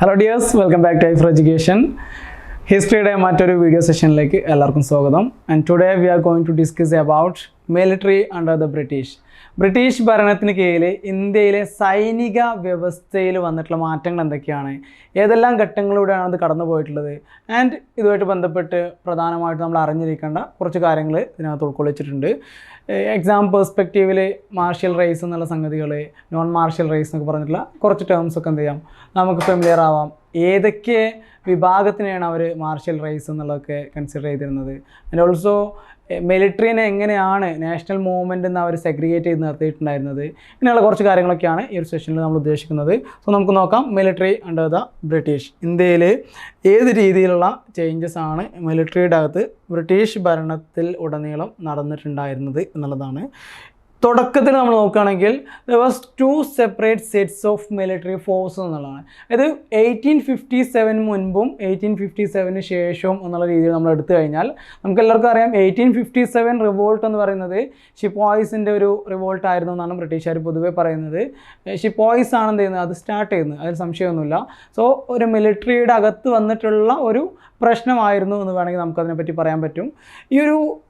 Hello dears welcome back to I four education ഹിസ്റ്ററിയുടെ മറ്റൊരു video സെഷനിലേക്ക് എല്ലാവർക്കും സ്വാഗതം. And today we are going to discuss about military under the British British ഭരണത്തിന് കീഴിൽ ഇന്ത്യയിലെ സൈനിക വ്യവസ്ഥയിൽ വന്നിട്ടുള്ള മാറ്റങ്ങൾ എന്തൊക്കെയാണ്? ഏതെല്ലാം ഘട്ടങ്ങളിലൂടെയാണ് അത് കടന്നു പോയിട്ടുള്ളത്? ആൻഡ് ഇതുമായിട്ട് ബന്ധപ്പെട്ട് പ്രധാനമായിട്ട് നമ്മൾ അറിഞ്ഞിരിക്കേണ്ട കുറച്ച് കാര്യങ്ങൾ ഇതിനകത്ത് ഉൾക്കൊള്ളിച്ചിട്ടുണ്ട്. എക്സാം പേഴ്സ്പെക്റ്റീവിൽ മാർഷ്യൽ റേസ് എന്നുള്ള സംഗതികൾ നോൺ മാർഷ്യൽ റേസ് എന്നൊക്കെ പറഞ്ഞിട്ടുള്ള കുറച്ച് ടേംസ് ഒക്കെ എന്ത് ചെയ്യാം? നമുക്ക് ഫെമിലിയർ ആവാം. ഏതൊക്കെ വിഭാഗത്തിനെയാണ് അവർ മാർഷ്യൽ റേസ് എന്നുള്ളതൊക്കെ കൺസിഡർ ചെയ്തിരുന്നത്? ആൻഡ് ഓൾസോ മിലിറ്ററിനെ എങ്ങനെയാണ് നാഷണൽ മൂവ്മെന്റ് എന്ന് അവർ സെഗ്രിഗേറ്റ് ചെയ്ത് നിർത്തിയിട്ടുണ്ടായിരുന്നത്. ഇങ്ങനെയുള്ള കുറച്ച് കാര്യങ്ങളൊക്കെയാണ് ഈ ഒരു സെഷനിൽ നമ്മൾ ഉദ്ദേശിക്കുന്നത്. സോ നമുക്ക് നോക്കാം. മിലിറ്ററി അണ്ടർ ദ ബ്രിട്ടീഷ് ഇന്ത്യയിൽ ഏത് രീതിയിലുള്ള ചേഞ്ചസ് ആണ് മിലിറ്ററിയുടെ അകത്ത് ബ്രിട്ടീഷ് ഭരണത്തിൽ ഉടനീളം നടന്നിട്ടുണ്ടായിരുന്നത് എന്നുള്ളതാണ്. തുടക്കത്തിൽ നമ്മൾ നോക്കുകയാണെങ്കിൽ there was two separate sets of military force എന്നുള്ളതാണ്. അതായത് എയ്റ്റീൻ ഫിഫ്റ്റി സെവൻ മുൻപും എയ്റ്റീൻ ഫിഫ്റ്റി സെവന് ശേഷവും എന്നുള്ള രീതിയിൽ നമ്മൾ എടുത്തു കഴിഞ്ഞാൽ നമുക്ക് എല്ലാവർക്കും അറിയാം എയ്റ്റീൻ ഫിഫ്റ്റി സെവൻ റിവോൾട്ട് എന്ന് പറയുന്നത് ഷിപ്പോയ്സിന്റെ ഒരു റിവോൾട്ട് ആയിരുന്നു എന്നാണ് ബ്രിട്ടീഷുകാർ പൊതുവേ പറയുന്നത്. ഷിപ്പോയ്സ് ആണ് എന്ത് ചെയ്യുന്നത്? അത് സ്റ്റാർട്ട് ചെയ്യുന്നത്. അതിൽ സംശയമൊന്നുമില്ല. സോ ഒരു മിലിറ്ററിയുടെ അകത്ത് വന്നിട്ടുള്ള ഒരു പ്രശ്നമായിരുന്നു എന്ന് വേണമെങ്കിൽ നമുക്കതിനെപ്പറ്റി പറയാൻ പറ്റും. ഈ ഒരു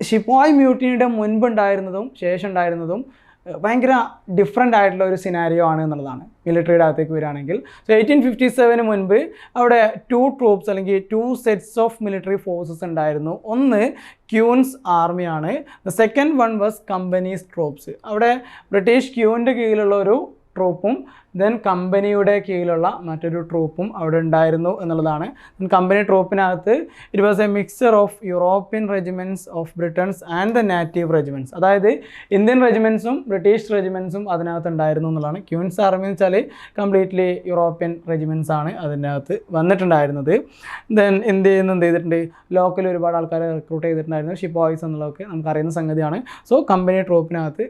ഷിപ്പോയ് മ്യൂട്ടിനിയുടെ മുൻപുണ്ടായിരുന്നതും ശേഷം ഉണ്ടായിരുന്നതും ഭയങ്കര ഡിഫറെന്റ് ആയിട്ടുള്ള ഒരു സിനാരിയോ ആണ് എന്നുള്ളതാണ്. മിലിറ്ററിയുടെ അകത്തേക്ക് വരികയാണെങ്കിൽ. സോ എയ്റ്റീൻ ഫിഫ്റ്റി സെവന് മുൻപ് അവിടെ ടു ട്രൂപ്സ് അല്ലെങ്കിൽ two sets of military forces ഉണ്ടായിരുന്നു. ഒന്ന് queen's ആർമിയാണ് second one was company's troops അവിടെ ബ്രിട്ടീഷ് ക്യൂവിന്റെ കീഴിലുള്ള ഒരു ട്രൂപ്പും ദെൻ കമ്പനിയുടെ കീഴിലുള്ള മറ്റൊരു ട്രൂപ്പും അവിടെ ഉണ്ടായിരുന്നു എന്നുള്ളതാണ്. Company ട്രൂപ്പിനകത്ത് it was a mixer of European regiments of Britons and the native regiments അതായത് ഇന്ത്യൻ റെജിമെന്റ്സും ബ്രിട്ടീഷ് റെജിമെന്റ്സും അതിനകത്ത് ഉണ്ടായിരുന്നു എന്നുള്ളതാണ്. ക്യൂൻസ് ആർമി എന്ന് വെച്ചാൽ കംപ്ലീറ്റ്ലി യൂറോപ്യൻ റെജിമെന്റ്സ് ആണ് അതിന്റെ അകത്ത് വന്നിട്ടുണ്ടായിരുന്നത്. ദെൻ ഇന്ത്യയിൽ നിന്ന് എന്ത് ചെയ്തിട്ടുണ്ട്? ലോക്കൽ ഒരുപാട് ആൾക്കാരെ റിക്രൂട്ട് ചെയ്തിട്ടുണ്ടായിരുന്നു. ഷിപ്പോയ്സ് എന്നുള്ളതൊക്കെ നമുക്കറിയുന്ന സംഗതിയാണ്. സോ കമ്പനി ട്രൂപ്പിനകത്ത്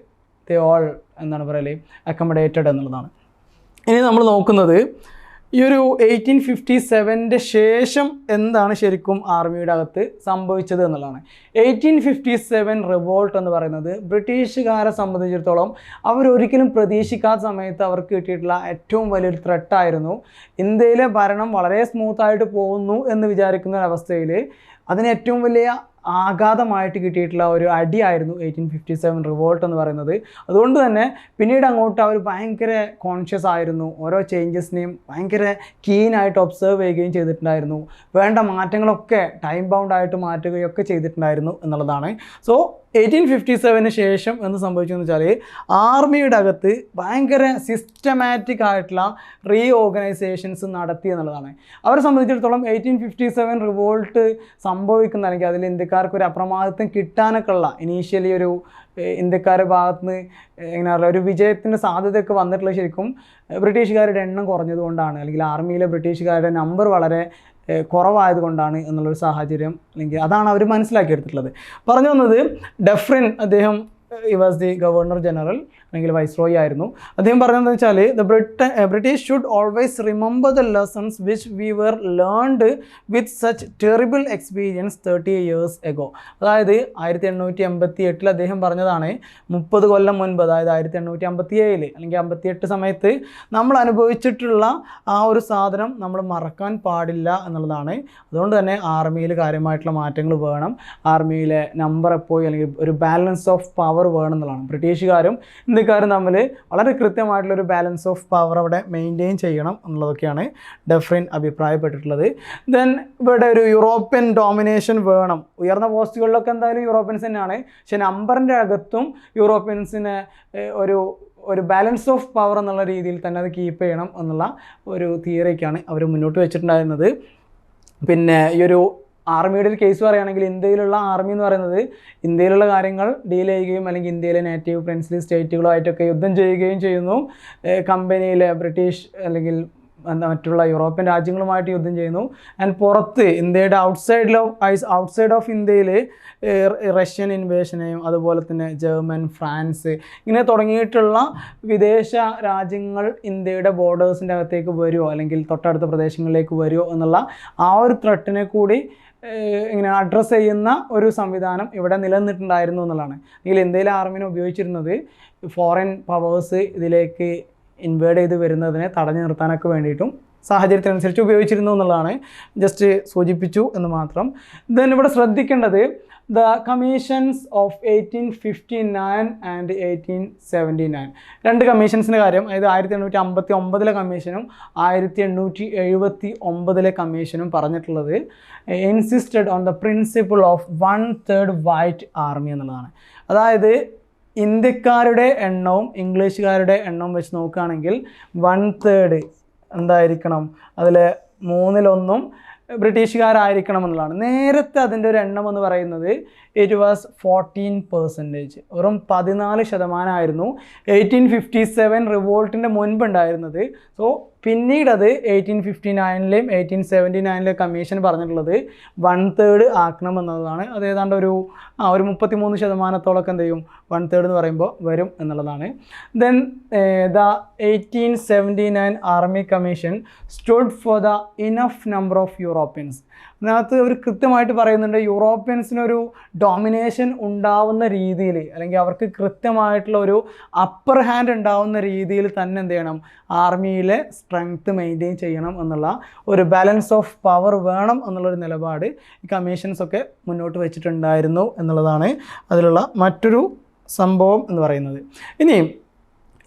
ദേ ഓൾ എന്താണ് പറയൽ അക്കമഡേറ്റഡ് എന്നുള്ളതാണ്. ഇനി നമ്മൾ നോക്കുന്നത് ഈ ഒരു എയ്റ്റീൻ ഫിഫ്റ്റി സെവന്റെ ശേഷം എന്താണ് ശരിക്കും ആർമിയുടെ അകത്ത് സംഭവിച്ചത് എന്നുള്ളതാണ്. എയ്റ്റീൻ ഫിഫ്റ്റി സെവൻ റിവോൾട്ട് എന്ന് പറയുന്നത് ബ്രിട്ടീഷുകാരെ സംബന്ധിച്ചിടത്തോളം അവരൊരിക്കലും പ്രതീക്ഷിക്കാത്ത സമയത്ത് അവർക്ക് കിട്ടിയിട്ടുള്ള ഏറ്റവും വലിയൊരു ത്രെട്ടായിരുന്നു ഇന്ത്യയിലെ ഭരണം വളരെ സ്മൂത്തായിട്ട് പോകുന്നു എന്ന് വിചാരിക്കുന്ന ഒരവസ്ഥയിൽ അതിന് ഏറ്റവും വലിയ ആഘാതമായിട്ട് കിട്ടിയിട്ടുള്ള ഒരു അടിയായിരുന്നു എയ്റ്റീൻ ഫിഫ്റ്റി സെവൻ റിവോൾട്ട് എന്ന് പറയുന്നത്. അതുകൊണ്ട് തന്നെ പിന്നീട് അങ്ങോട്ട് അവർ ഭയങ്കര കോൺഷ്യസ് ആയിരുന്നു. ഓരോ ചേഞ്ചസിനെയും ഭയങ്കര കീനായിട്ട് ഒബ്സർവ് ചെയ്യുകയും ചെയ്തിട്ടുണ്ടായിരുന്നു. വേണ്ട മാറ്റങ്ങളൊക്കെ ടൈം ബൗണ്ട് ആയിട്ട് മാറ്റുകയൊക്കെ ചെയ്തിട്ടുണ്ടായിരുന്നു എന്നുള്ളതാണ്. സോ എയ്റ്റീൻ ഫിഫ്റ്റി സെവന് ശേഷം എന്ത് സംഭവിച്ചെന്ന് വെച്ചാൽ ആർമിയുടെ അകത്ത് ഭയങ്കര സിസ്റ്റമാറ്റിക് ആയിട്ടുള്ള റീ ഓർഗനൈസേഷൻസ് നടത്തി എന്നുള്ളതാണ്. അവരെ സംബന്ധിച്ചിടത്തോളം എയ്റ്റീൻ ഫിഫ്റ്റി സെവൻ റിവോൾട്ട് സംഭവിക്കുന്ന അല്ലെങ്കിൽ അതിൽ ഇന്ത്യക്കാർക്ക് ഒരു അപ്രമാദിത്വം കിട്ടാനൊക്കെ ഉള്ള ഇനീഷ്യലി ഒരു ഇന്ത്യക്കാരുടെ ഭാഗത്ത് നിന്ന് എങ്ങനെ പറയുക ഒരു വിജയത്തിന്റെ സാധ്യതയൊക്കെ വന്നിട്ടുള്ള ശരിക്കും ബ്രിട്ടീഷുകാരുടെ എണ്ണം കുറഞ്ഞതുകൊണ്ടാണ്. അല്ലെങ്കിൽ ആർമിയിലെ ബ്രിട്ടീഷുകാരുടെ നമ്പർ വളരെ കുറവായതുകൊണ്ടാണ് എന്നുള്ളൊരു സാഹചര്യം അല്ലെങ്കിൽ അതാണ് അവർ മനസ്സിലാക്കിയെടുത്തിട്ടുള്ളത്. പറഞ്ഞു വന്നത് ഡെഫ്രിൻ അദ്ദേഹം ഈ വാസ് ദി ഗവർണർ ജനറൽ അല്ലെങ്കിൽ വൈസ്രോയി ആയിരുന്നു. അദ്ദേഹം പറഞ്ഞതെന്ന് വെച്ചാൽ the Brit British should always remember the lessons which we were learned with such terrible experience thirty years ago അതായത് ആയിരത്തി എണ്ണൂറ്റി എൺപത്തി എട്ടിൽ അദ്ദേഹം പറഞ്ഞതാണ് മുപ്പത് കൊല്ലം മുൻപ് അതായത് ആയിരത്തി എണ്ണൂറ്റി അമ്പത്തി ഏഴിൽ അല്ലെങ്കിൽ അമ്പത്തി എട്ട് സമയത്ത് നമ്മൾ അനുഭവിച്ചിട്ടുള്ള ആ ഒരു സാധനം നമ്മൾ മറക്കാൻ പാടില്ല എന്നുള്ളതാണ്. അതുകൊണ്ട് തന്നെ ആർമിയിൽ കാര്യമായിട്ടുള്ള മാറ്റങ്ങൾ വേണം. ആർമിയിലെ നമ്പർ എപ്പോഴും അല്ലെങ്കിൽ ഒരു ബാലൻസ് ഓഫ് പവർ വേണം എന്നുള്ളതാണ്. ബ്രിട്ടീഷുകാരും ഇന്ത്യക്കാരും തമ്മിൽ വളരെ കൃത്യമായിട്ടുള്ളൊരു ബാലൻസ് ഓഫ് പവർ അവിടെ മെയിന്റെയിൻ ചെയ്യണം എന്നുള്ളതൊക്കെയാണ് ഡെഫ്രിൻ അഭിപ്രായപ്പെട്ടിട്ടുള്ളത്. ദെൻ ഇവിടെ ഒരു യൂറോപ്യൻ ഡോമിനേഷൻ വേണം. ഉയർന്ന പോസ്റ്റുകളിലൊക്കെ എന്തായാലും യൂറോപ്യൻസ് തന്നെയാണ്. പക്ഷേ നമ്പറിന്റെ അകത്തും യൂറോപ്യൻസിന് ഒരു ഒരു ബാലൻസ് ഓഫ് പവർ എന്നുള്ള രീതിയിൽ തന്നെ അത് കീപ്പ് ചെയ്യണം എന്നുള്ള ഒരു തിയറിക്കാണ് അവർ മുന്നോട്ട് വെച്ചിട്ടുണ്ടായിരുന്നത്. പിന്നെ ഈ ഒരു ആർമിയുടെ ഒരു കേസ് പറയുകയാണെങ്കിൽ ഇന്ത്യയിലുള്ള ആർമി എന്ന് പറയുന്നത് ഇന്ത്യയിലുള്ള കാര്യങ്ങൾ ഡീൽ ചെയ്യുകയും അല്ലെങ്കിൽ ഇന്ത്യയിലെ നേറ്റീവ് സ്റ്റേറ്റുകളോ ആയിട്ടൊക്കെ യുദ്ധം ചെയ്യുകയും ചെയ്യുന്നു. കമ്പനിയിലെ ബ്രിട്ടീഷ് അല്ലെങ്കിൽ എന്താ മറ്റുള്ള യൂറോപ്യൻ രാജ്യങ്ങളുമായിട്ട് യുദ്ധം ചെയ്യുന്നു. ആൻഡ് പുറത്ത് ഇന്ത്യയുടെ ഔട്ട്സൈഡിൽ ഔട്ട്സൈഡ് ഓഫ് ഇന്ത്യയിൽ റഷ്യൻ ഇൻവേഷനെയും അതുപോലെ തന്നെ ജർമ്മൻ ഫ്രാൻസ് ഇങ്ങനെ തുടങ്ങിയിട്ടുള്ള വിദേശ രാജ്യങ്ങൾ ഇന്ത്യയുടെ ബോർഡേഴ്സിന്റെ അകത്തേക്ക് വരുമോ അല്ലെങ്കിൽ തൊട്ടടുത്ത പ്രദേശങ്ങളിലേക്ക് വരുമോ എന്നുള്ള ആ ഒരു ത്രട്ടിനെ കൂടി ഇങ്ങനെ അഡ്രസ്സ് ചെയ്യുന്ന ഒരു സംവിധാനം ഇവിടെ നിലനിന്നിട്ടുണ്ടായിരുന്നു എന്നുള്ളതാണ്. അല്ലെങ്കിൽ ഇന്ത്യയിലെ ആർമിനെ ഉപയോഗിച്ചിരുന്നത് ഫോറിൻ പവേഴ്സ് ഇതിലേക്ക് ഇൻവേഡ് ചെയ്ത് വരുന്നതിനെ തടഞ്ഞു നിർത്താനൊക്കെ വേണ്ടിയിട്ടും സാഹചര്യത്തിനനുസരിച്ച് ഉപയോഗിച്ചിരുന്നു എന്നുള്ളതാണ്. ജസ്റ്റ് സൂചിപ്പിച്ചു എന്ന് മാത്രം. ദെൻ ഇവിടെ ശ്രദ്ധിക്കേണ്ടത് the commissions of eighteen fifty nine and eighteen seventy nine രണ്ട് കമ്മീഷൻസിന്റെ കാര്യം അതായത് ആയിരത്തി എണ്ണൂറ്റി അമ്പത്തി ഒമ്പതിലെ കമ്മീഷനും ആയിരത്തി എണ്ണൂറ്റി എഴുപത്തി ഒമ്പതിലെ കമ്മീഷനും പറഞ്ഞിട്ടുള്ളത് insisted on the principle of one third white army എന്നുള്ളതാണ്. അതായത് ഇന്ത്യക്കാരുടെ എണ്ണവും ഇംഗ്ലീഷുകാരുടെ എണ്ണവും വെച്ച് നോക്കുകയാണെങ്കിൽ വൺ തേർഡ് എന്തായിരിക്കണം? അതിൽ മൂന്നിലൊന്നും ബ്രിട്ടീഷുകാരായിരിക്കണം എന്നുള്ളതാണ്. നേരത്തെ അതിന്റെ ഒരു എണ്ണം എന്ന് പറയുന്നത് ഇറ്റ് വാസ് ഫോർട്ടീൻ പെർസെന്റേജ് വെറും പതിനാല് ശതമാനമായിരുന്നു. എയ്റ്റീൻ ഫിഫ്റ്റി സെവൻ റിവോൾട്ടിന്റെ മുൻപുണ്ടായിരുന്നത് സോ പിന്നീട് അത് എയ്റ്റീൻ ഫിഫ്റ്റി നയനിലെയും എയ്റ്റീൻ സെവന്റി നയനിലെ കമ്മീഷൻ പറഞ്ഞിട്ടുള്ളത് വൺ തേർഡ് ആക്കണം എന്നതാണ്. അത് ഏതാണ്ട് ഒരു ആ ഒരു മുപ്പത്തി മൂന്ന് ശതമാനത്തോളൊക്കെ എന്ത് ചെയ്യും? വൺ തേർഡ് എന്ന് പറയുമ്പോൾ വരും എന്നുള്ളതാണ്. Then the eighteen seventy nine army commission stood for the enough number of Europeans അതിനകത്ത് അവർ കൃത്യമായിട്ട് പറയുന്നുണ്ട് യൂറോപ്യൻസിനൊരു ഡോമിനേഷൻ ഉണ്ടാവുന്ന രീതിയിൽ അല്ലെങ്കിൽ അവർക്ക് കൃത്യമായിട്ടുള്ള ഒരു അപ്പർ ഹാൻഡ് ഉണ്ടാവുന്ന രീതിയിൽ തന്നെ എന്ത് ചെയ്യണം? ആർമിയിലെ സ്ട്രെങ്ത് മെയിന്റെയിൻ ചെയ്യണം എന്നുള്ള ഒരു ബാലൻസ് ഓഫ് പവർ വേണം എന്നുള്ളൊരു നിലപാട് ഈ കമ്മീഷൻസ് ഒക്കെ മുന്നോട്ട് വെച്ചിട്ടുണ്ടായിരുന്നു എന്നുള്ളതാണ് അതിലുള്ള മറ്റൊരു സംഭവം എന്ന് പറയുന്നത്. ഇനി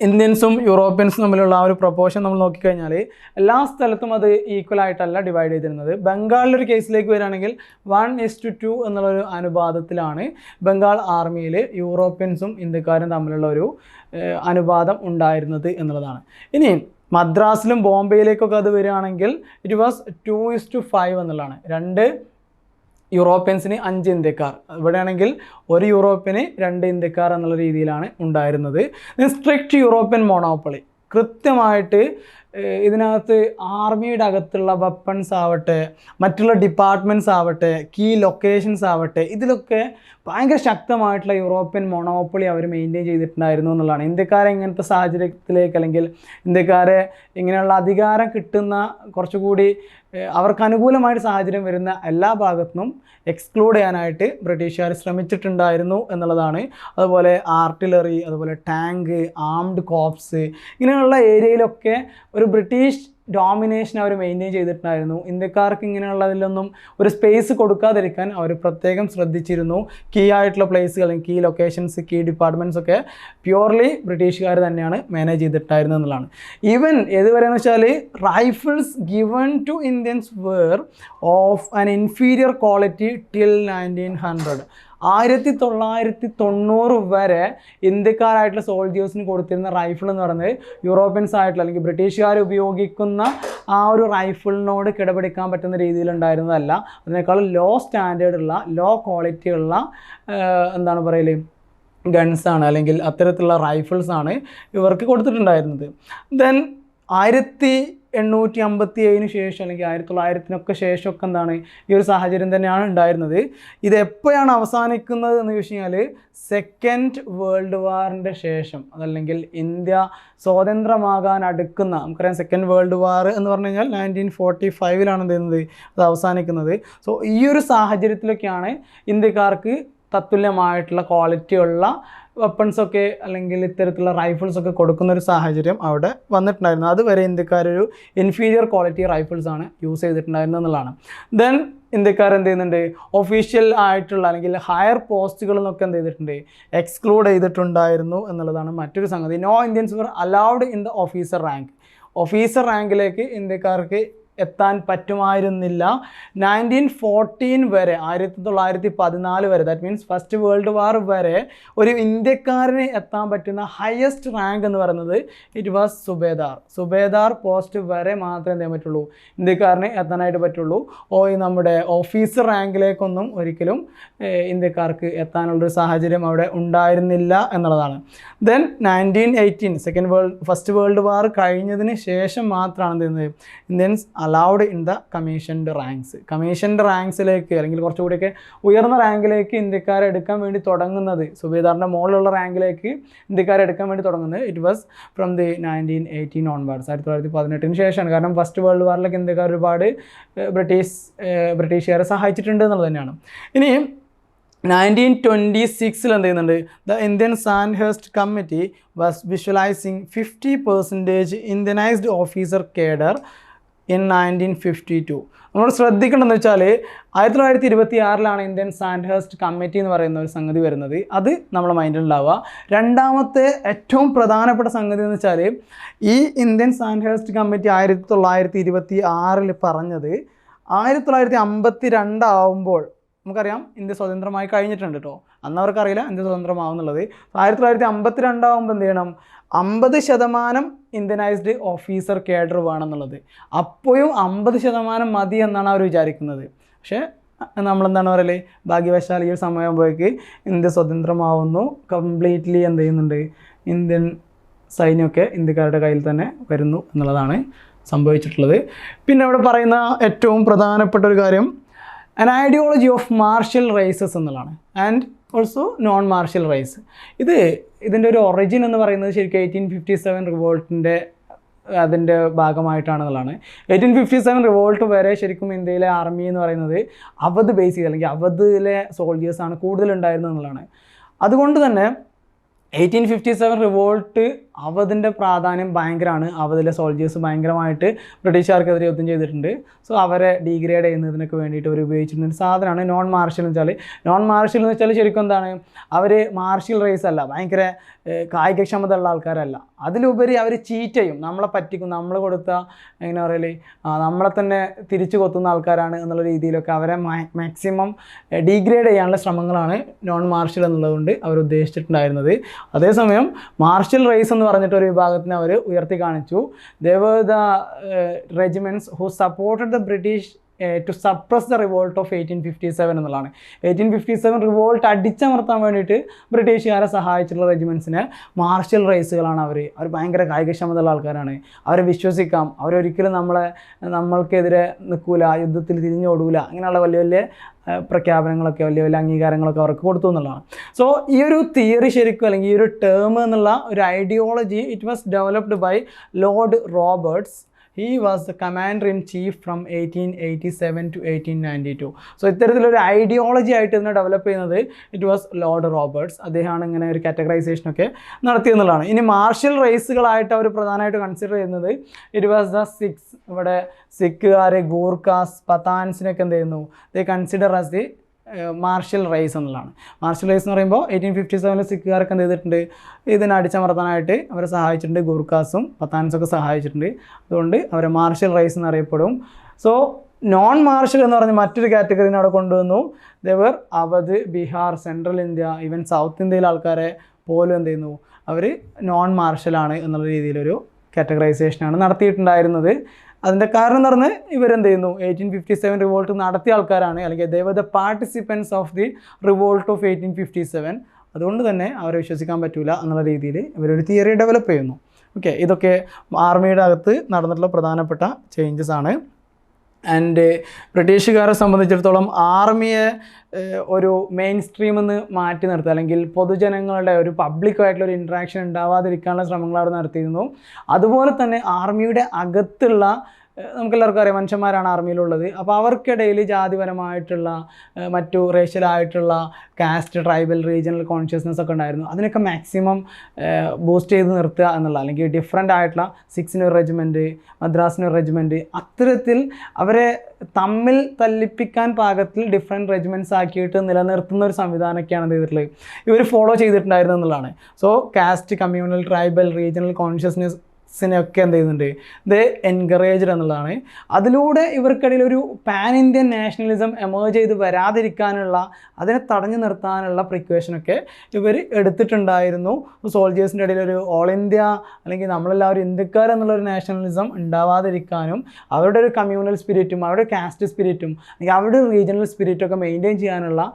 ഇന്ത്യൻസും യൂറോപ്യൻസും തമ്മിലുള്ള ആ ഒരു പ്രപ്പോഷൻ നമ്മൾ നോക്കിക്കഴിഞ്ഞാൽ എല്ലാ സ്ഥലത്തും അത് ഈക്വൽ ആയിട്ടല്ല ഡിവൈഡ് ചെയ്തിരുന്നത്. ബംഗാളിലൊരു കേസിലേക്ക് വരികയാണെങ്കിൽ വൺ എസ് ടു ടു എന്നുള്ളൊരു അനുപാതത്തിലാണ് ബംഗാൾ ആർമിയിൽ യൂറോപ്യൻസും ഇന്ത്യക്കാരും തമ്മിലുള്ള ഒരു അനുപാതം ഉണ്ടായിരുന്നത് എന്നുള്ളതാണ്. ഇനി മദ്രാസിലും ബോംബെയിലേക്കൊക്കെ അത് വരികയാണെങ്കിൽ it was two is to five എന്നുള്ളതാണ്. രണ്ട് യൂറോപ്യൻസിന് അഞ്ച് ഇന്ത്യക്കാർ. ഇവിടെയാണെങ്കിൽ ഒരു യൂറോപ്യന് രണ്ട് ഇന്ത്യക്കാർ എന്നുള്ള രീതിയിലാണ് ഉണ്ടായിരുന്നത്. സ്ട്രിക്റ്റ് യൂറോപ്യൻ മോണോപ്പൊളി കൃത്യമായിട്ട് ഇതിനകത്ത് ആർമിയുടെ അകത്തുള്ള വെപ്പൺസ് ആവട്ടെ മറ്റുള്ള ഡിപ്പാർട്ട്മെന്റ്സ് ആവട്ടെ കീ ലൊക്കേഷൻസ് ആവട്ടെ ഇതിലൊക്കെ ഭയങ്കര ശക്തമായിട്ടുള്ള യൂറോപ്യൻ മൊണോപ്പൊളി അവർ മെയിന്റെയിൻ ചെയ്തിട്ടുണ്ടായിരുന്നു എന്നുള്ളതാണ്. ഇന്ത്യക്കാരെ ഇങ്ങനത്തെ സാഹചര്യത്തിലേക്ക് അല്ലെങ്കിൽ ഇന്ത്യക്കാരെ ഇങ്ങനെയുള്ള അധികാരം കിട്ടുന്ന കുറച്ചുകൂടി അവർക്ക് അനുകൂലമായിട്ട് സാഹചര്യം വരുന്ന എല്ലാ ഭാഗത്തുനിന്നും എക്സ്ക്ലൂഡ് ചെയ്യാനായിട്ട് ബ്രിട്ടീഷുകാർ ശ്രമിച്ചിട്ടുണ്ടായിരുന്നു എന്നുള്ളതാണ്. അതുപോലെ ആർട്ടിലറി അതുപോലെ ടാങ്ക് ആംഡ് കോപ്സ് ഇങ്ങനെയുള്ള ഏരിയയിലൊക്കെ ഒരു ബ്രിട്ടീഷ് ഡോമിനേഷൻ അവർ മെയിന്റെയിൻ ചെയ്തിട്ടുണ്ടായിരുന്നു. ഇന്ത്യക്കാർക്ക് ഇങ്ങനെയുള്ളതിലൊന്നും ഒരു സ്പേസ് കൊടുക്കാതിരിക്കാൻ അവർ പ്രത്യേകം ശ്രദ്ധിച്ചിരുന്നു. കീ ആയിട്ടുള്ള പ്ലേസുകൾ കീ ലൊക്കേഷൻസ് കീ ഡിപ്പാർട്ട്മെന്റ്സ് ഒക്കെ പ്യുവർലി ബ്രിട്ടീഷുകാർ തന്നെയാണ് മാനേജ് ചെയ്തിട്ടായിരുന്നു എന്നുള്ളതാണ്. ഈവൻ ഏതുവരെയെന്ന് വെച്ചാൽ rifles given to Indians were of an inferior quality till nineteen hundred ആയിരത്തി തൊള്ളായിരത്തി തൊണ്ണൂറ് വരെ ഇന്ത്യക്കാരായിട്ടുള്ള സോൾജിയേഴ്സിന് കൊടുത്തിരുന്ന റൈഫിൾ എന്ന് പറയുന്നത് യൂറോപ്യൻസ് ആയിട്ടുള്ള അല്ലെങ്കിൽ ബ്രിട്ടീഷുകാർ ഉപയോഗിക്കുന്ന ആ ഒരു റൈഫിളിനോട് കിടപിടിക്കാൻ പറ്റുന്ന രീതിയിലുണ്ടായിരുന്നതല്ല. അതിനേക്കാൾ ലോ സ്റ്റാൻഡേർഡുള്ള ലോ ക്വാളിറ്റി ഉള്ള ആഹ്, എന്താണ് പറയൽ? ഗൺസാണ് അല്ലെങ്കിൽ അത്തരത്തിലുള്ള റൈഫിൾസാണ് ഇവർക്ക് കൊടുത്തിട്ടുണ്ടായിരുന്നത്. ദെൻ ആയിരത്തി എണ്ണൂറ്റി അമ്പത്തി ഏഴിന് ശേഷം അല്ലെങ്കിൽ ആയിരത്തി തൊള്ളായിരത്തിനൊക്കെ ശേഷമൊക്കെ എന്താണ് ഈ ഒരു സാഹചര്യം തന്നെയാണ് ഉണ്ടായിരുന്നത്. ഇത് എപ്പോഴാണ് അവസാനിക്കുന്നത് എന്ന് ചോദിച്ചു കഴിഞ്ഞാൽ സെക്കൻഡ് വേൾഡ് വാറിന്റെ ശേഷം അതല്ലെങ്കിൽ ഇന്ത്യ സ്വതന്ത്രമാകാൻ അടുക്കുന്ന നമുക്കറിയാം സെക്കൻഡ് വേൾഡ് വാർ എന്ന് പറഞ്ഞു കഴിഞ്ഞാൽ നയന്റീൻ ഫോർട്ടി ഫൈവിലാണ് എന്ത് അത് അവസാനിക്കുന്നത്. സോ ഈ ഒരു സാഹചര്യത്തിലൊക്കെയാണ് ഇന്ത്യക്കാർക്ക് തത്തുല്യമായിട്ടുള്ള ക്വാളിറ്റിയുള്ള വെപ്പൺസൊക്കെ അല്ലെങ്കിൽ ഇത്തരത്തിലുള്ള റൈഫിൾസൊക്കെ കൊടുക്കുന്ന ഒരു സാഹചര്യം അവിടെ വന്നിട്ടുണ്ടായിരുന്നു. അതുവരെ ഇന്ത്യക്കാരൊരു ഇൻഫീരിയർ ക്വാളിറ്റി റൈഫിൾസ് ആണ് യൂസ് ചെയ്തിട്ടുണ്ടായിരുന്നത് എന്നുള്ളതാണ്. ദെൻ ഇന്ത്യക്കാർ എന്ത് ചെയ്യുന്നുണ്ട്? ഒഫീഷ്യൽ ആയിട്ടുള്ള അല്ലെങ്കിൽ ഹയർ പോസ്റ്റുകളിൽ നിന്നൊക്കെ എന്ത് ചെയ്തിട്ടുണ്ട്? എക്സ്ക്ലൂഡ് ചെയ്തിട്ടുണ്ടായിരുന്നു എന്നുള്ളതാണ് മറ്റൊരു സംഗതി. No Indians were allowed in the officer rank officer റാങ്കിലേക്ക് ഇന്ത്യക്കാർക്ക് എത്താൻ പറ്റുമായിരുന്നില്ല. നയന്റീൻ ഫോർട്ടീൻ വരെ ആയിരത്തി തൊള്ളായിരത്തി പതിനാല് വരെ that means first world war വരെ ഒരു ഇന്ത്യക്കാരന് എത്താൻ പറ്റുന്ന ഹയസ്റ്റ് റാങ്ക് എന്ന് പറയുന്നത് it was subedar. Subedar post വരെ മാത്രമേ എന്ത് പറ്റുള്ളൂ? ഇന്ത്യക്കാരന് എത്താനായിട്ട് പറ്റുള്ളൂ. ഓ നമ്മുടെ ഓഫീസർ റാങ്കിലേക്കൊന്നും ഒരിക്കലും ഇന്ത്യക്കാർക്ക് എത്താനുള്ളൊരു സാഹചര്യം അവിടെ ഉണ്ടായിരുന്നില്ല എന്നുള്ളതാണ്. Then nineteen eighteen second world first world war കഴിഞ്ഞതിന് ശേഷം മാത്രമാണ് എന്ത് ചെയ്യുന്നത്? Indians allowed in the commissioned ranks commissioned റാങ്ക്സിലേക്ക് അല്ലെങ്കിൽ കുറച്ചുകൂടിയൊക്കെ ഉയർന്ന റാങ്കിലേക്ക് ഇന്ത്യക്കാരെ എടുക്കാൻ വേണ്ടി തുടങ്ങുന്നത്. സുബേദാറിന്റെ മുകളിലുള്ള റാങ്കിലേക്ക് ഇന്ത്യക്കാരെ എടുക്കാൻ വേണ്ടി തുടങ്ങുന്നത്. It was from the nineteen eighteen onwards ആയിരത്തി തൊള്ളായിരത്തി പതിനെട്ടിന് ശേഷമാണ്. കാരണം ഫസ്റ്റ് വേൾഡ് വാറിലൊക്കെ ഇന്ത്യക്കാർ ഒരുപാട് ബ്രിട്ടീഷ് ബ്രിട്ടീഷുകാരെ സഹായിച്ചിട്ടുണ്ട് എന്നുള്ളത് തന്നെയാണ്. ഇനി നയന്റീൻ ട്വന്റി സിക്സിൽ എന്ത് ചെയ്യുന്നുണ്ട്? The Indian Sandhurst committee was visualising fifty percentage Indianised officer cadre in nineteen fifty two നമ്മൾ ശ്രദ്ധിക്കേണ്ടതെന്ന് വെച്ചാൽ ആയിരത്തി തൊള്ളായിരത്തി ഇരുപത്തി ആറിലാണ് ഇന്ത്യൻ സാൻഡ്ഹേസ്റ്റ് കമ്മിറ്റി എന്ന് പറയുന്ന ഒരു സംഗതി വരുന്നത്. അത് നമ്മുടെ മൈൻഡിൽ ഉണ്ടാവുക. രണ്ടാമത്തെ ഏറ്റവും പ്രധാനപ്പെട്ട സംഗതി എന്ന് വെച്ചാൽ ഈ ഇന്ത്യൻ സാൻഡ്ഹേസ്റ്റ് കമ്മിറ്റി ആയിരത്തി തൊള്ളായിരത്തി ഇരുപത്തി ആറിൽ പറഞ്ഞത് ആയിരത്തി തൊള്ളായിരത്തി അമ്പത്തി രണ്ടാവുമ്പോൾ നമുക്കറിയാം ഇന്ത്യ സ്വതന്ത്രമായി കഴിഞ്ഞിട്ടുണ്ട് കേട്ടോ അന്ന് അവർക്കറിയില്ല ഇന്ത്യ സ്വതന്ത്രമാവുന്നുള്ളത്. ആയിരത്തി തൊള്ളായിരത്തി അമ്പത്തി രണ്ടാവുമ്പോൾ എന്ത് ചെയ്യണം? അമ്പത് ശതമാനം ഇന്ത്യനൈസ്ഡ് ഓഫീസർ കേഡർ വേണമെന്നുള്ളത്. അപ്പോഴും അമ്പത് ശതമാനം മതി എന്നാണ് അവർ വിചാരിക്കുന്നത്. പക്ഷേ നമ്മളെന്താണ് പറയൽ? ഭാഗ്യവശാൽ ഈ ഒരു സമയമാകുമ്പോഴേക്ക് ഇന്ത്യ സ്വതന്ത്രമാവുന്നു. കംപ്ലീറ്റ്ലി എന്ത് ചെയ്യുന്നുണ്ട്? ഇന്ത്യൻ സൈന്യമൊക്കെ ഇന്ത്യക്കാരുടെ കയ്യിൽ തന്നെ വരുന്നു എന്നുള്ളതാണ് സംഭവിച്ചിട്ടുള്ളത്. പിന്നെ അവിടെ പറയുന്ന ഏറ്റവും പ്രധാനപ്പെട്ട ഒരു കാര്യം an ideology of martial races എന്നുള്ളതാണ്. And also non martial race ഇത് ഇതിന്റെ ഒരു ഒറിജിൻ എന്ന് പറയുന്നത് ശരിക്കും എയ്റ്റീൻ ഫിഫ്റ്റി സെവൻ റിവോൾട്ടിന്റെ അതിന്റെ ഭാഗമായിട്ടാണെന്നുള്ളതാണ്. എയ്റ്റീൻ ഫിഫ്റ്റി സെവൻ റിവോൾട്ട് വരെ ശരിക്കും ഇന്ത്യയിലെ ആർമി എന്ന് പറയുന്നത് അവധ് ബേസ് ചെയ്ത് അല്ലെങ്കിൽ അവധിലെ സോൾജേഴ്സാണ് കൂടുതലുണ്ടായിരുന്നത് എന്നുള്ളതാണ്. അതുകൊണ്ട് തന്നെ എയ്റ്റീൻ ഫിഫ്റ്റി സെവൻ റിവോൾട്ട് അവധിന്റെ പ്രാധാന്യം ഭയങ്കരമാണ് അവധിലെ സോൾജേഴ്സ് ഭയങ്കരമായിട്ട് ബ്രിട്ടീഷുകാർക്കെതിരെ യുദ്ധം ചെയ്തിട്ടുണ്ട്. സോ അവരെ ഡീഗ്രേഡ് ചെയ്യുന്നതിനൊക്കെ വേണ്ടിയിട്ട് അവർ ഉപയോഗിച്ചിരുന്ന സാധനമാണ് നോൺ മാർഷ്യൽ എന്ന് വെച്ചാൽ നോൺ മാർഷ്യൽ എന്ന് വെച്ചാൽ ശരിക്കും എന്താണ്? അവർ മാർഷ്യൽ റേസ് അല്ല. ഭയങ്കര കായികക്ഷമത ഉള്ള ആൾക്കാരല്ല. അതിലുപരി അവർ ചീറ്റ് ചെയ്യും. നമ്മളെ പറ്റിക്കും. നമ്മൾ കൊടുത്ത എങ്ങനെ പറയൽ? നമ്മളെ തന്നെ തിരിച്ചു കൊത്തുന്ന ആൾക്കാരാണ് എന്നുള്ള രീതിയിലൊക്കെ അവരെ മാക്സിമം ഡീഗ്രേഡ് ചെയ്യാനുള്ള ശ്രമങ്ങളാണ് നോൺ മാർഷ്യൽ എന്നുള്ളതുകൊണ്ട് അവർ ഉദ്ദേശിച്ചിട്ടുണ്ടായിരുന്നത്. അതേസമയം മാർഷ്യൽ റേസ് എന്ന് പറഞ്ഞിട്ട് ഒരു വിഭാഗത്തിനെ അവർ ഉയർത്തി കാണിച്ചു. They were the regiments who supported the British to suppress the revolt of eighteen fifty seven എന്നുള്ളതാണ്. എയ്റ്റീൻ ഫിഫ്റ്റി സെവൻ റിവോൾട്ട് അടിച്ചമർത്താൻ വേണ്ടിയിട്ട് ബ്രിട്ടീഷുകാരെ സഹായിച്ചിട്ടുള്ള റെജിമെന്റ്സിന് മാർഷ്യൽ റേസുകളാണ് അവർ അവർ ഭയങ്കര കായികക്ഷമതയുള്ള ആൾക്കാരാണ്. അവരെ വിശ്വസിക്കാം. അവരൊരിക്കലും നമ്മളെ നമ്മൾക്കെതിരെ നിൽക്കൂല യുദ്ധത്തിൽ തിരിഞ്ഞോടൂല. അങ്ങനെയുള്ള വലിയ വലിയ പ്രഖ്യാപനങ്ങളൊക്കെ വലിയ വലിയ അംഗീകാരങ്ങളൊക്കെ അവർക്ക് കൊടുത്തു എന്നുള്ളതാണ്. സോ ഈ ഒരു തിയറി ശരിക്കും അല്ലെങ്കിൽ ഈ ഒരു ടേം എന്നുള്ള ഒരു ideology it was developed by Lord Roberts he was the commander in chief from eighteen eighty seven to eighteen ninety two so ഇത്തരത്തിലൊരു ഐഡിയോളജി ആയിട്ട് ഇതിനെ ഡെവലപ്പ് ചെയ്യുന്നത് ഇറ്റ് വാസ് ലോർഡ് റോബർട്ട്സ് അദ്ദേഹമാണ് ഇങ്ങനെ ഒരു കാറ്റഗറൈസേഷനൊക്കെ നടത്തിയെന്നുള്ളതാണ് ഇനി മാർഷ്യൽ റേസുകളായിട്ട് അവർ പ്രധാനമായിട്ട് കൺസിഡർ ചെയ്യുന്നത് ഇറ്റ് വാസ് ദ സിക്സ് ഇവിടെ സിഖുകാർ ഗൂർഖാസ് പത്താൻസിനൊക്കെ എന്ത് ചെയ്യുന്നു? They consider as the martial race എന്നുള്ളതാണ്. മാർഷ്യൽ റൈസ് എന്ന് പറയുമ്പോൾ എയ്റ്റീൻ ഫിഫ്റ്റി സെവനിൽ സിഖുകാരൊക്കെ എന്ത് ചെയ്തിട്ടുണ്ട്? ഇതിനെ അടിച്ചമർത്താനായിട്ട് അവരെ സഹായിച്ചിട്ടുണ്ട്. ഗുർഖാസും പത്താൻസൊക്കെ സഹായിച്ചിട്ടുണ്ട്. അതുകൊണ്ട് അവരെ മാർഷ്യൽ റൈസ് എന്നറിയപ്പെടും. സോ നോൺ മാർഷൽ എന്ന് പറഞ്ഞ മറ്റൊരു കാറ്റഗറിനെ അവിടെ കൊണ്ടുവന്നു. They were Awadh Bihar central India even south ഇന്ത്യയിലെ ആൾക്കാരെ പോലും എന്ത് ചെയ്യുന്നു? അവർ നോൺ മാർഷ്യലാണ് എന്നുള്ള രീതിയിലൊരു കാറ്റഗറൈസേഷനാണ് നടത്തിയിട്ടുണ്ടായിരുന്നത്. അതിന്റെ കാരണം എന്ന് പറഞ്ഞാൽ ഇവരെന്ത് ചെയ്യുന്നു എയ്റ്റീൻ ഫിഫ്റ്റി സെവൻ റിവോൾട്ട് നടത്തിയ ആൾക്കാരാണ്. അല്ലെങ്കിൽ they were the participants of the revolt of eighteen fifty seven അതുകൊണ്ട് തന്നെ അവരെ വിശ്വസിക്കാൻ പറ്റില്ല എന്നുള്ള രീതിയിൽ ഇവരൊരു തിയറി ഡെവലപ്പ് ചെയ്യുന്നു. ഓക്കെ ഇതൊക്കെ ആർമിയുടെ അകത്ത് നടന്നിട്ടുള്ള പ്രധാനപ്പെട്ട ചേഞ്ചസ് ആണ്. ആൻഡ് ബ്രിട്ടീഷുകാരെ സംബന്ധിച്ചിടത്തോളം ആർമിയെ ഒരു മെയിൻ സ്ട്രീം എന്ന് മാറ്റി നിർത്തുക അല്ലെങ്കിൽ പൊതുജനങ്ങളുടെ ഒരു പബ്ലിക്കായിട്ടുള്ള ഒരു ഇൻട്രാക്ഷൻ ഉണ്ടാവാതിരിക്കാനുള്ള ശ്രമങ്ങൾ അവർ നടത്തിയിരുന്നു. അതുപോലെ തന്നെ ആർമിയുടെ അകത്തുള്ള നമുക്കെല്ലാവർക്കും അറിയാം മനുഷ്യന്മാരാണ് ആർമിയിലുള്ളത്. അപ്പോൾ അവർക്കിടയിൽ ജാതിപരമായിട്ടുള്ള മറ്റു റേഷ്യലായിട്ടുള്ള കാസ്റ്റ് ട്രൈബൽ റീജിയണൽ കോൺഷ്യസ്നസ് ഒക്കെ ഉണ്ടായിരുന്നു. അതിനൊക്കെ മാക്സിമം ബൂസ്റ്റ് ചെയ്ത് നിർത്തുക എന്നുള്ള അല്ലെങ്കിൽ ഡിഫറെന്റ് ആയിട്ടുള്ള സിക്സിന് ഒരു റെജിമെന്റ് മദ്രാസിന് ഒരു റെജിമെന്റ് അത്തരത്തിൽ അവരെ തമ്മിൽ തല്ലിപ്പിക്കാൻ പാകത്തിൽ ഡിഫറെന്റ് റെജിമെന്റ്സ് ആക്കിയിട്ട് നിലനിർത്തുന്ന ഒരു സംവിധാനമൊക്കെയാണ് എന്ത് ചെയ്തിട്ടുള്ളത്. ഇവർ ഫോളോ ചെയ്തിട്ടുണ്ടായിരുന്നു എന്നുള്ളതാണ്. So caste communal tribal regional consciousness സിനെയൊക്കെ എന്ത് ചെയ്യുന്നുണ്ട്? ഇത് എൻകറേജ്ഡ് എന്നുള്ളതാണ്. അതിലൂടെ ഇവർക്കിടയിൽ ഒരു പാൻ ഇന്ത്യൻ നാഷണലിസം എമേർജ് ചെയ്ത് വരാതിരിക്കാനുള്ള അതിനെ തടഞ്ഞു നിർത്താനുള്ള പ്രിക്വേഷനൊക്കെ ഇവർ എടുത്തിട്ടുണ്ടായിരുന്നു. സോൾജേഴ്സിന്റെ ഇടയിൽ ഒരു ഓൾ ഇന്ത്യ അല്ലെങ്കിൽ നമ്മളെല്ലാവരും ഇന്ത്യക്കാർ എന്നുള്ളൊരു നാഷണലിസം ഉണ്ടാവാതിരിക്കാനും അവരുടെ ഒരു കമ്മ്യൂണൽ സ്പിരിറ്റും അവരുടെ കാസ്റ്റ് സ്പിരിറ്റും അല്ലെങ്കിൽ അവരുടെ റീജിയണൽ സ്പിരിറ്റും ഒക്കെ മെയിന്റെയിൻ ചെയ്യാനുള്ള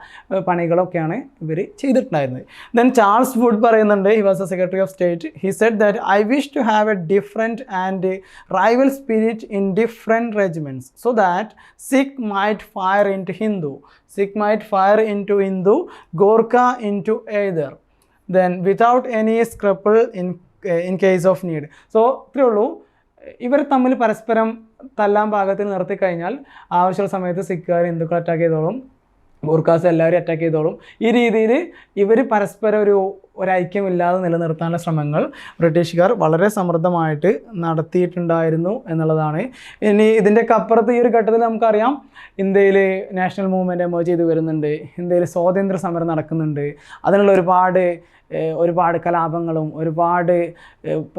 പണികളൊക്കെയാണ് ഇവർ ചെയ്തിട്ടുണ്ടായിരുന്നത്. ദെൻ ചാൾസ് വുഡ് പറയുന്നുണ്ട് he was a secretary of state he said that I wish to have a different and rival spirit in different regiments so that Sikh might fire into Hindu. Sikh might fire into Hindu, Gorkha into either. Then without any scruple in, uh, in case of need. So, ഉള്ളൂ ഇവർ തമ്മിൽ പരസ്പരം തല്ലാൻ പാകത്തിൽ നിർത്തി കഴിഞ്ഞാൽ ആവശ്യമുള്ള സമയത്ത് സിഖുകാർ ഹിന്ദുക്കൾ അറ്റാക്ക് ചെയ്തോളും ഗൂർഖാസ് എല്ലാവരും അറ്റാക്ക് ചെയ്തോളും ഈ രീതിയിൽ ഇവർ പരസ്പരം ഒരു ഒരൈക്യമില്ലാതെ നിലനിർത്താനുള്ള ശ്രമങ്ങൾ ബ്രിട്ടീഷുകാർ വളരെ സമൃദ്ധമായിട്ട് നടത്തിയിട്ടുണ്ടായിരുന്നു എന്നുള്ളതാണ്. ഇനി ഇതിന്റെയൊക്കെ അപ്പുറത്ത് ഈ ഒരു ഘട്ടത്തിൽ നമുക്കറിയാം ഇന്ത്യയിൽ നാഷണൽ മൂവ്മെന്റ് എമേജ് ചെയ്ത് വരുന്നുണ്ട് ഇന്ത്യയിൽ സ്വാതന്ത്ര്യ സമരം നടക്കുന്നുണ്ട് അതിനുള്ള ഒരുപാട് ഒരുപാട് കലാപങ്ങളും ഒരുപാട്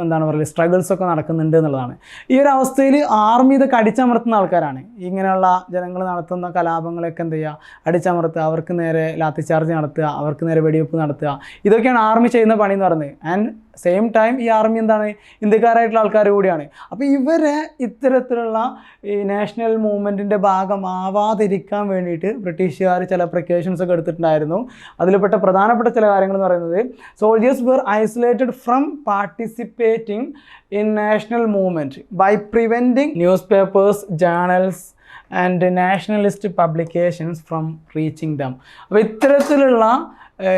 എന്താണ് പറയുക സ്ട്രഗിൾസൊക്കെ നടക്കുന്നുണ്ട് എന്നുള്ളതാണ്. ഈ ഒരു അവസ്ഥയിൽ ആർമി ഇതൊക്കെ അടിച്ചമർത്തുന്ന ആൾക്കാരാണ്. ഇങ്ങനെയുള്ള ജനങ്ങൾ നടത്തുന്ന കലാപങ്ങളൊക്കെ എന്ത് ചെയ്യുക? അടിച്ചമർത്തുക അവർക്ക് നേരെ ലാത്തി ചാർജ് നടത്തുക അവർക്ക് നേരെ വെടിവെപ്പ് നടത്തുക. ഇതൊക്കെയാണ് ആർമി ചെയ്യുന്ന പണി എന്ന് പറയുന്നത്. ആൻഡ് സെയിം ടൈം ഈ ആർമി എന്താണ്? ഇന്ത്യക്കാരായിട്ടുള്ള ആൾക്കാർ കൂടിയാണ്. അപ്പോൾ ഇവരെ ഇത്തരത്തിലുള്ള ഈ നാഷണൽ മൂവ്മെന്റിന്റെ ഭാഗമാവാതിരിക്കാൻ വേണ്ടിയിട്ട് ബ്രിട്ടീഷുകാർ ചില പ്രിക്കോഷൻസ് ഒക്കെ എടുത്തിട്ടുണ്ടായിരുന്നു. അതിൽപ്പെട്ട പ്രധാനപ്പെട്ട ചില കാര്യങ്ങൾ എന്ന് പറയുന്നത് soldiers were isolated from participating in national movement by preventing newspapers journals and nationalist publications from reaching them അപ്പോൾ ഇത്തരത്തിലുള്ള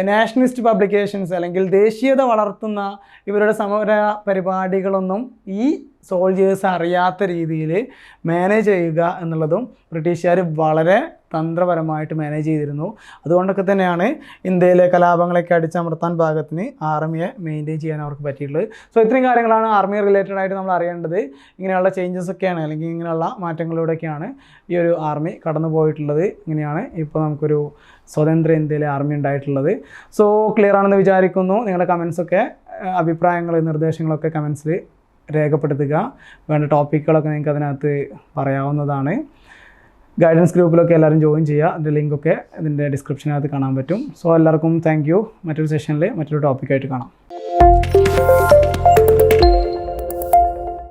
നാഷണലിസ്റ്റ് പബ്ലിക്കേഷൻസ് അല്ലെങ്കിൽ ദേശീയത വളർത്തുന്ന ഇവരുടെ സമര പരിപാടികളൊന്നും ഈ സോൾജേഴ്സ് അറിയാത്ത രീതിയിൽ മാനേജ് ചെയ്യുക എന്നുള്ളതും ബ്രിട്ടീഷുകാർ വളരെ തന്ത്രപരമായിട്ട് മാനേജ് ചെയ്തിരുന്നു. അതുകൊണ്ടൊക്കെ തന്നെയാണ് ഇന്ത്യയിലെ കലാപങ്ങളൊക്കെ അടിച്ചമർത്താൻ ഭാഗത്തിന് ആർമിയെ മെയിന്റെയിൻ ചെയ്യാൻ അവർക്ക് പറ്റിയിട്ടുള്ളത്. സോ ഇത്രയും കാര്യങ്ങളാണ് ആർമി റിലേറ്റഡ് ആയിട്ട് നമ്മൾ അറിയേണ്ടത്. ഇങ്ങനെയുള്ള ചേഞ്ചസ് ഒക്കെയാണ് അല്ലെങ്കിൽ ഇങ്ങനെയുള്ള മാറ്റങ്ങളിലൂടെയൊക്കെയാണ് ഈ ഒരു ആർമി കടന്നു പോയിട്ടുള്ളത്. ഇങ്ങനെയാണ് ഇപ്പോൾ നമുക്കൊരു സ്വതന്ത്ര ഇന്ത്യയിലെ ആർമി ഉണ്ടായിട്ടുള്ളത്. സോ ക്ലിയർ ആണെന്ന് വിചാരിക്കുന്നു. നിങ്ങളുടെ കമൻസൊക്കെ അഭിപ്രായങ്ങൾ നിർദ്ദേശങ്ങളൊക്കെ കമൻസിൽ രേഖപ്പെടുത്തുക. വേണ്ട ടോപ്പിക്കുകളൊക്കെ നിങ്ങൾക്ക് അതിനകത്ത് പറയാവുന്നതാണ്. ഗൈഡൻസ് ഗ്രൂപ്പിലൊക്കെ എല്ലാവരും ജോയിൻ ചെയ്യുക. അതിന്റെ ലിങ്കൊക്കെ ഇതിന്റെ ഡിസ്ക്രിപ്ഷനകത്ത് കാണാൻ പറ്റും. സോ എല്ലാവർക്കും താങ്ക് മറ്റൊരു സെഷനിൽ മറ്റൊരു ടോപ്പിക്കായിട്ട് കാണാം.